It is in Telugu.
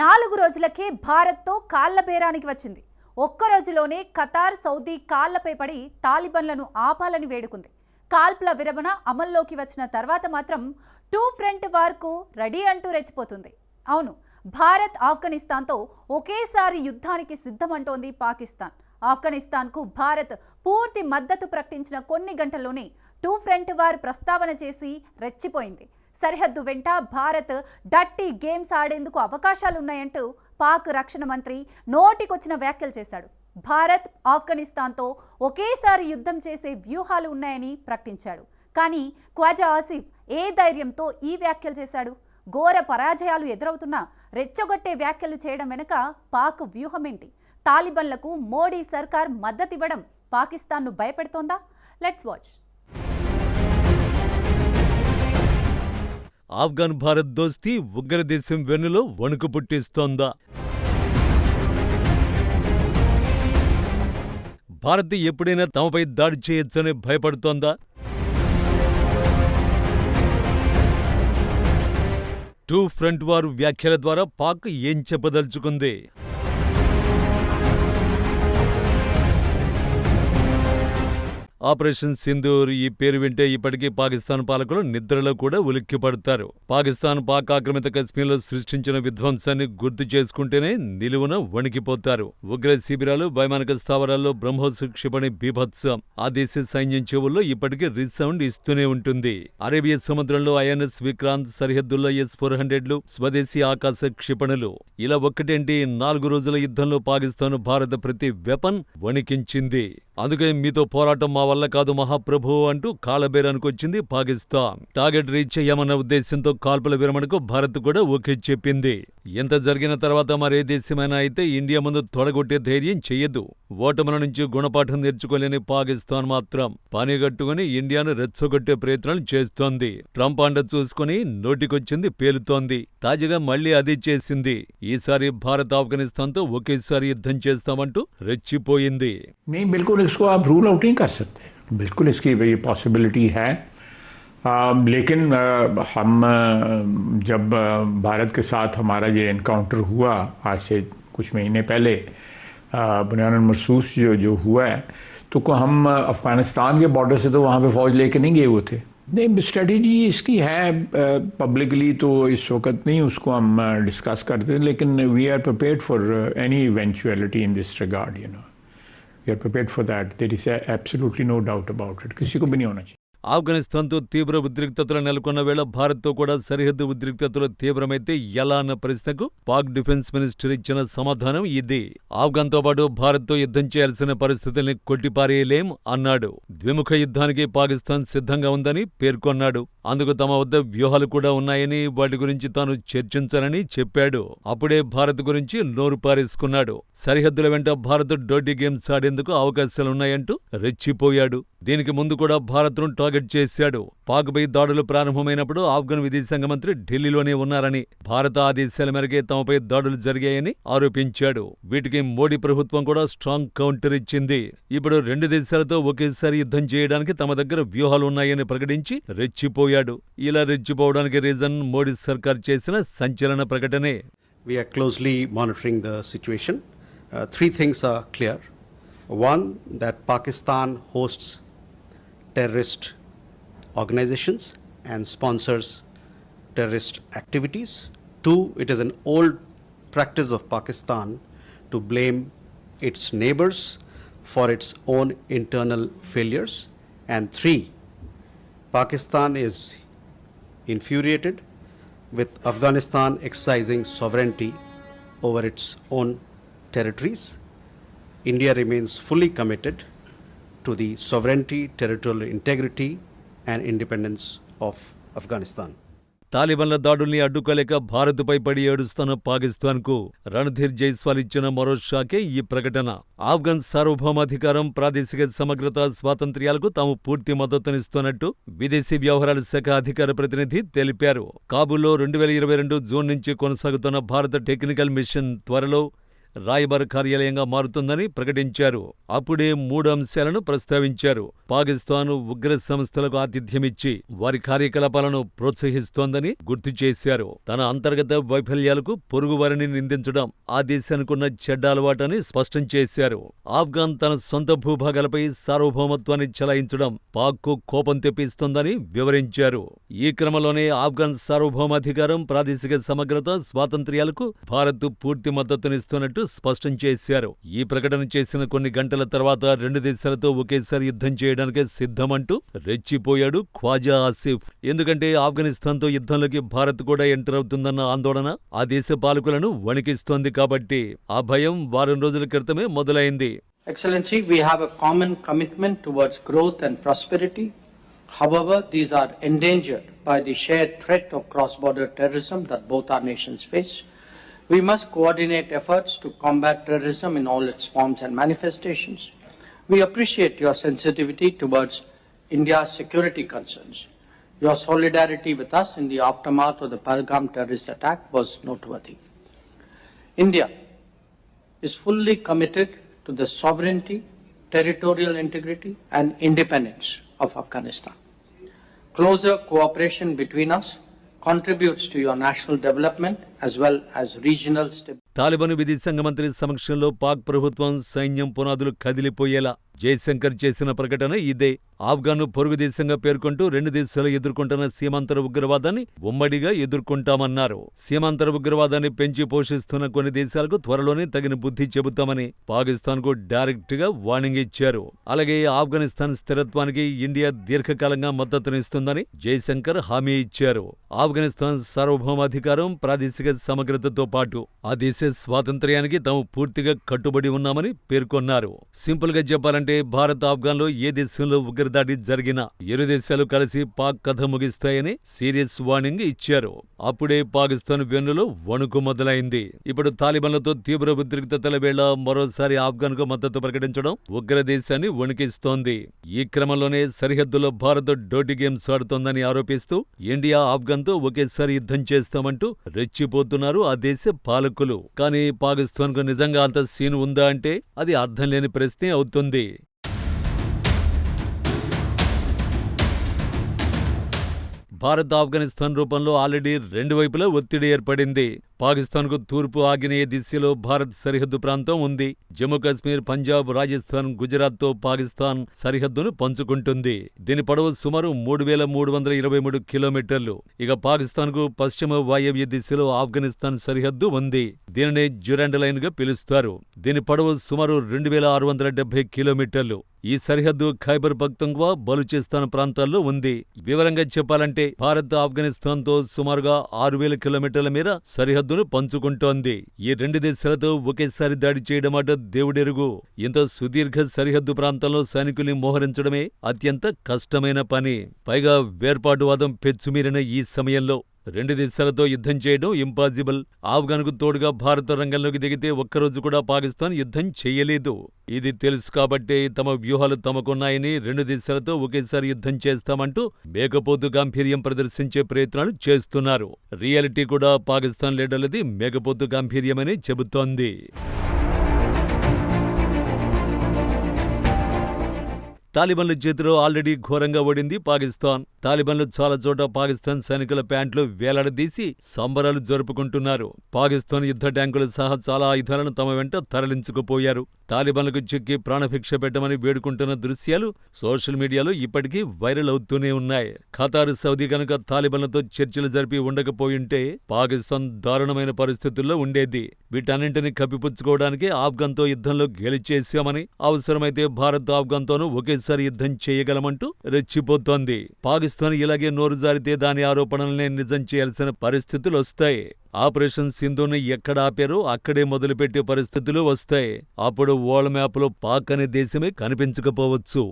నాలుగు రోజులకే భారత్తో కాళ్ళ బేరానికి వచ్చింది. ఒక్క రోజులోనే ఖతార్ సౌదీ కాళ్ళపై పడి తాలిబన్లను ఆపాలని వేడుకుంది. కాల్పుల విరమణ అమల్లోకి వచ్చిన తర్వాత మాత్రం టూ ఫ్రంట్ వార్కు రెడీ అంటూ రెచ్చిపోతుంది. అవును భారత్ ఆఫ్ఘనిస్తాన్తో ఒకేసారి యుద్ధానికి సిద్ధమంటోంది పాకిస్తాన్. ఆఫ్ఘనిస్తాన్కు భారత్ పూర్తి మద్దతు ప్రకటించిన కొన్ని గంటల్లోనే టూ ఫ్రంట్ వార్ ప్రస్తావన చేసి రెచ్చిపోయింది. సరిహద్దు వెంట భారత్ డట్టి గేమ్స్ ఆడేందుకు అవకాశాలున్నాయంటూ పాక్ రక్షణ మంత్రి నోటికొచ్చిన వ్యాఖ్యలు చేశాడు. భారత్ ఆఫ్ఘనిస్తాన్తో ఒకేసారి యుద్ధం చేసే వ్యూహాలు ఉన్నాయని ప్రకటించాడు. కానీ ఖ్వాజా ఆసిఫ్ ఏ ధైర్యంతో ఈ వ్యాఖ్యలు చేశాడు? ఘోర పరాజయాలు ఎదురవుతున్నా రెచ్చగొట్టే వ్యాఖ్యలు చేయడం వెనుక పాక్ వ్యూహమేంటి? తాలిబన్లకు మోడీ సర్కార్ మద్దతివ్వడం పాకిస్తాన్ను భయపెడుతోందా? Let's watch. ఆఫ్ఘన్ భారత్ దోస్తీ ఉగ్రదేశం వెన్నులో వణుకు పుట్టిస్తోందా? భారత్ ఎప్పుడైనా తమపై దాడి చేయొచ్చని భయపడుతోందా? టూ ఫ్రంట్ వార్ వ్యాఖ్యల ద్వారా పాక్ ఏం చెప్పదలుచుకుంది? ఆపరేషన్ సింధూర్ ఈ పేరు వింటే ఇప్పటికీ పాకిస్తాన్ పాలకులు నిద్రలో కూడా ఉలిక్కిపడతారు. పాకిస్తాన్ పాక్ ఆక్రమిత కశ్మీర్లో సృష్టించిన విధ్వంసాన్ని గుర్తు చేసుకుంటేనే నిలువున వణికిపోతారు. ఉగ్ర శిబిరాలు వైమానిక స్థావరాల్లో బ్రహ్మోస్ క్షిపణి బీభత్సం ఆ దేశ సైన్యం చెవుల్లో ఇప్పటికీ రిసౌండ్ ఇస్తూనే ఉంటుంది. అరేబియా సముద్రంలో ఐఎన్ఎస్ విక్రాంత్ సరిహద్దుల్లో ఎస్ ఫోర్ హండ్రెడ్లు స్వదేశీ ఆకాశ క్షిపణులు. ఇలా ఒక్కటేంటి? నాలుగు రోజుల యుద్ధంలో పాకిస్తాన్ భారత ప్రతి వెపన్ వణికించింది. అందుకే మీతో పోరాటం మా వల్ల కాదు మహాప్రభు అంటూ కాళ్ళబేరానికి పాకిస్తాన్. టార్గెట్ రీచ్ చేయమన్న ఉద్దేశంతో కాల్పుల విరమణకు భారత్ కూడా ఓకే చెప్పింది. ఎంత జరిగిన తర్వాత మరే దేశమైనా అయితే ఇండియా ముందు తొడగొట్టే ధైర్యం చెయ్యదు ఓటముల నుంచి గుణపాఠం నేర్చుకోలేని పాకిస్తాన్ మాత్రం పనిగట్టుకుని ఇండియాను రెచ్చగొట్టే ప్రయత్నాలు చేస్తోంది ట్రంప్ అండ చూసుకుని నోటికొచ్చింది పేలుతోంది తాజాగా మళ్లీ అది చేసింది ఈసారి భారత్ ఆఫ్ఘనిస్తాన్తో ఒకేసారి యుద్ధం చేస్తామంటూ రెచ్చిపోయింది नहीं बिल्कुल इसको आप रूल आउट नहीं कर सकते बिल्कुल इसकी ये पॉसिबिलिटी है لیکن ہم جب بھارت کے ساتھ ہمارا یہ انکاؤنٹر ہوا آج سے کچھ مہینے پہلے بنیاد مرسوس جو جو ہوا ہے، تو کو ہم افغانستان کے باڈر سے تو وہاں پہ فوج لے کے نہیں گئے ہوئے تھے۔ نہیں اسٹریٹجی اس کی ہے پبلکلی تو اس وقت نہیں، اس کو ہم ڈسکس کرتے لیکن وی آر پریپیئرڈ فار اینی ایونچویلٹی ان دس ریگارڈ یو نو وی آر پریپیئرڈ فار دیٹ دیر از ایبسلیٹلی نو ڈاؤٹ اباؤٹ اٹ کسی کو بھی نہیں ہونا چاہیے۔ ఆఫ్ఘనిస్తాన్తో తీవ్ర ఉద్రిక్తతలు నెలకొన్న వేళ భారత్తో కూడా సరిహద్దు ఉద్రిక్తతలు తీవ్రమైతే ఎలా అన్న ప్రశ్నకు పాక్ డిఫెన్స్ మినిస్టర్ ఇచ్చిన సమాధానం ఇది. ఆఫ్ఘన్తో పాటు భారత్తో యుద్ధం చేయాల్సిన పరిస్థితుల్ని కొట్టిపారేయలేం అన్నాడు. ద్విముఖ యుద్ధానికి పాకిస్తాన్ సిద్ధంగా ఉందని పేర్కొన్నాడు. అందుకు తమ వద్ద వ్యూహాలు కూడా ఉన్నాయని వాటి గురించి తాను చర్చించనని చెప్పాడు. అప్పుడే భారత్ గురించి నోరు పారేసుకున్నాడు. సరిహద్దుల వెంట భారత్ డోటీ గేమ్స్ ఆడేందుకు అవకాశాలున్నాయంటూ రెచ్చిపోయాడు. దీనికి ముందు కూడా భారత్ను టార్గెట్ చేశాడు. పాక్పై దాడులు ప్రారంభమైనప్పుడు ఆఫ్ఘన్ విదేశాంగ మంత్రి ఢిల్లీలోనే ఉన్నారని భారత ఆదేశాల మేరకే తమపై దాడులు జరిగాయని ఆరోపించాడు. వీటికి మోడీ ప్రభుత్వం కూడా స్ట్రాంగ్ కౌంటర్ ఇచ్చింది. ఇప్పుడు రెండు దేశాలతో ఒకేసారి యుద్ధం చేయడానికి తమ దగ్గర వ్యూహాలు ఉన్నాయని ప్రకటించి రెచ్చిపోయాడు. ఇలా రెచ్చిపోవడానికి రీజన్ మోడీ సర్కార్ చేసిన సంచలన ప్రకటనే. We are closely monitoring the situation. Uh, three things are clear. One, that Pakistan hosts terrorist organizations and sponsors terrorist activities. Two, it is an old practice of Pakistan to blame its neighbors for its own internal failures. And three, Pakistan is infuriated with Afghanistan exercising sovereignty over its own territories. India remains fully committed to the sovereignty, territorial integrity, and independence of Afghanistan తాలిబాన్ల దాడుల్ని అడ్డుకోలేక భారత్పై పడి ఏడుస్తున్న పాకిస్తాన్కు రణధీర్ జైస్వాల్ ఇచ్చిన మరో షాకే ఈ ప్రకటన. ఆఫ్ఘన్ సార్వభౌమాధికారం ప్రాదేశిక సమగ్రత స్వాతంత్ర్యాలకు తాము పూర్తి మద్దతునిస్తున్నట్టు విదేశీ వ్యవహారాల శాఖ అధికార ప్రతినిధి తెలిపారు. కాబూల్లో రెండు వేల ఇరవై రెండు జూన్ నుంచి కొనసాగుతున్న భారత టెక్నికల్ మిషన్ త్వరలో రాయబార కార్యాలయంగా మారుతుందని ప్రకటించారు. అప్పుడే మూడు అంశాలను ప్రస్తావించారు. పాకిస్తాన్ ఉగ్ర సంస్థలకు ఆతిథ్యమిచ్చి వారి కార్యకలాపాలను ప్రోత్సహిస్తోందని గుర్తు చేశారు. తన అంతర్గత వైఫల్యాలకు పొరుగువారిని నిందించడం ఆ దేశానికున్న చెడ్డ అలవాటని స్పష్టం చేశారు. ఆఫ్ఘాన్ తన సొంత భూభాగాలపై సార్వభౌమత్వాన్ని చెలాయించడం పాక్కు కోపం తెప్పిస్తోందని వివరించారు. ఈ క్రమంలోనే ఆఫ్ఘాన్ సార్వభౌమాధికారం ప్రాదేశిక సమగ్రత స్వాతంత్ర్యాలకు భారత్ పూర్తి మద్దతునిస్తున్నట్టు చేస్తున్నట్టు స్పష్టం చేశారు. ఈ ప్రకటన చేసిన కొన్ని గంటల తర్వాత రెండు దేశాలతో ఒకేసారి యుద్ధం చేయడానికి సిద్ధమంటూ రెచ్చిపోయాడు ఖ్వాజా ఆసిఫ్. ఎందుకంటే ఆఫ్ఘనిస్తాన్తో యుద్ధంలోకి భారత్ కూడా ఎంటర్ అవుతుందన్న ఆందోళన ఆ దేశ పాలకులను వణికిస్తోంది కాబట్టి ఆ భయం వారం రోజుల క్రితమే మొదలైంది. Excellency we have a common commitment towards growth and prosperity however these are endangered by the share We must coordinate efforts to combat terrorism in all its forms and manifestations. We appreciate your sensitivity towards India's security concerns. Your solidarity with us in the aftermath of the Pahalgam terrorist attack was noteworthy. India is fully committed to the sovereignty, territorial integrity, and independence of Afghanistan. Closer cooperation between us Taliban విదేశాంగ మంత్రి సమక్షంలో పాక్ ప్రభుత్వం సైన్యం పునాదులు కదిలిపోయేలా జయశంకర్ చేసిన ప్రకటన ఇదే. ఆఫ్ఘాను పొరుగు దేశంగా పేర్కొంటూ రెండు దేశాలు ఎదుర్కొంటున్న సీమాంతర ఉగ్రవాదాన్ని ఉమ్మడిగా ఎదుర్కొంటామన్నారు. సీమాంతర ఉగ్రవాదాన్ని పెంచి పోషిస్తున్న కొన్ని దేశాలకు త్వరలోనే తగిన బుద్ధి చెబుతామని పాకిస్తాన్కు డైరెక్ట్గా వార్నింగ్ ఇచ్చారు. అలాగే ఆఫ్ఘనిస్తాన్ స్థిరత్వానికి ఇండియా దీర్ఘకాలంగా మద్దతునిస్తుందని జయశంకర్ హామీ ఇచ్చారు. ఆఫ్ఘనిస్తాన్ సార్వభౌమాధికారం ప్రాదేశిక సమగ్రతతో పాటు ఆ దేశ స్వాతంత్ర్యానికి తాము పూర్తిగా కట్టుబడి ఉన్నామని పేర్కొన్నారు. సింపుల్గా ఎందుకంటే భారత్ ఆఫ్ఘాన్లో ఏ దేశంలో ఉగ్రదాడి జరిగినా ఇరు దేశాలు కలిసి పాక్ కథ ముగిస్తాయని సీరియస్ వార్నింగ్ ఇచ్చారు. అప్పుడే పాకిస్తాన్ వెన్నులో వణుకు మొదలైంది. ఇప్పుడు తాలిబాన్లతో తీవ్ర ఉద్రిక్తతల వేళ మరోసారి ఆఫ్ఘాన్కు మద్దతు ప్రకటించడం ఉగ్ర దేశాన్ని వణికిస్తోంది. ఈ క్రమంలోనే సరిహద్దులో భారత్ డోటి గేమ్స్ ఆడుతోందని ఆరోపిస్తూ ఇండియా ఆఫ్ఘాన్తో ఒకేసారి యుద్ధం చేస్తామంటూ రెచ్చిపోతున్నారు ఆ దేశ పాలకులు. కానీ పాకిస్తాన్కు నిజంగా అంత సీన్ ఉందా అంటే అది అర్థం లేని ప్రశ్నే అవుతుంది. భారత్ ఆఫ్ఘనిస్తాన్ రూపంలో ఆల్రెడీ రెండు వైపులా ఒత్తిడి ఏర్పడింది. పాకిస్తాన్కు తూర్పు ఆగ్నేయ దిశలో భారత్ సరిహద్దు ప్రాంతం ఉంది. జమ్మూ కాశ్మీర్ పంజాబ్ రాజస్థాన్ గుజరాత్తో పాకిస్తాన్ సరిహద్దును పంచుకుంటుంది. దీని పొడవు సుమారు మూడు వేల మూడు వందల ఇరవై మూడు కిలోమీటర్లు. ఇక పాకిస్తాన్కు పశ్చిమ వాయవ్య దిశలో ఆఫ్ఘనిస్తాన్ సరిహద్దు ఉంది. దీనిని జ్యురాండ్ లైన్గా పిలుస్తారు. దీని పొడవు సుమారు రెండు వేల ఆరు వందల డెబ్బై కిలోమీటర్లు. ఈ సరిహద్దు ఖైబర్ పఖ్తుంఖ్వా బలుచిస్తాన్ ప్రాంతాల్లో ఉంది. వివరంగా చెప్పాలంటే భారత్ ఆఫ్ఘనిస్తాన్తో సుమారుగా ఆరు వేల కిలోమీటర్ల మేర సరిహద్దును పంచుకుంటోంది. ఈ రెండు దేశాలతో ఒకేసారి దాడి చేయడమాట దేవుడెరుగు. ఇంత సుదీర్ఘ సరిహద్దు ప్రాంతంలో సైనికుల్ని మోహరించడమే అత్యంత కష్టమైన పని. పైగా వేర్పాటువాదం పెచ్చుమీరిన ఈ సమయంలో రెండు దేశాలతో యుద్ధం చేయడం ఇంపాసిబుల్. ఆఫ్ఘన్కు తోడుగా భారత రంగంలోకి దిగితే ఒక్కరోజు కూడా పాకిస్తాన్ యుద్ధం చేయలేదు. ఇది తెలుసు కాబట్టే తమ వ్యూహాలు తమకున్నాయని రెండు దేశాలతో ఒకేసారి యుద్ధం చేస్తామంటూ మేకపోతు గాంభీర్యం ప్రదర్శించే ప్రయత్నాలు చేస్తున్నారు. రియాలిటీ కూడా పాకిస్తాన్ లీడర్లది మేకపోతు గాంభీర్యమని చెబుతోంది. తాలిబన్ల చేతిలో ఆల్రెడీ ఘోరంగా ఓడింది పాకిస్తాన్. తాలిబన్లు చాలా చోట పాకిస్తాన్ సైనికుల ప్యాంట్లు వేలాడదీసి సంబరాలు జరుపుకుంటున్నారు. పాకిస్తాన్ యుద్ధ ట్యాంకులు సహా చాలా ఆయుధాలను తమ వెంట తరలించుకుపోయారు. తాలిబన్లకు చిక్కి ప్రాణభిక్ష పెట్టమని వేడుకుంటున్న దృశ్యాలు సోషల్ మీడియాలో ఇప్పటికీ వైరల్ అవుతూనే ఉన్నాయి. ఖతారు సౌదీ కనుక తాలిబన్లతో చర్చలు జరిపి ఉండకపోయింటే పాకిస్తాన్ దారుణమైన పరిస్థితుల్లో ఉండేది. వీటన్నింటినీ కప్పిపుచ్చుకోవడానికి ఆఫ్ఘన్తో యుద్ధంలో గెలిచేశామని అవసరమైతే భారత్ ఆఫ్ఘన్తోనూ మొదటిసారి యుద్ధం చేయగలమంటూ రెచ్చిపోతోంది. పాకిస్తాన్ ఇలాగే నోరు జారితే దాని ఆరోపణలనే నిజం చేయాల్సిన పరిస్థితులు వస్తాయి. ఆపరేషన్ సింధుని ఎక్కడ ఆపారో అక్కడే మొదలుపెట్టే పరిస్థితులు వస్తాయి. అప్పుడు వరల్డ్ మ్యాప్లో పాక్ అనే దేశమే కనిపించకపోవచ్చు.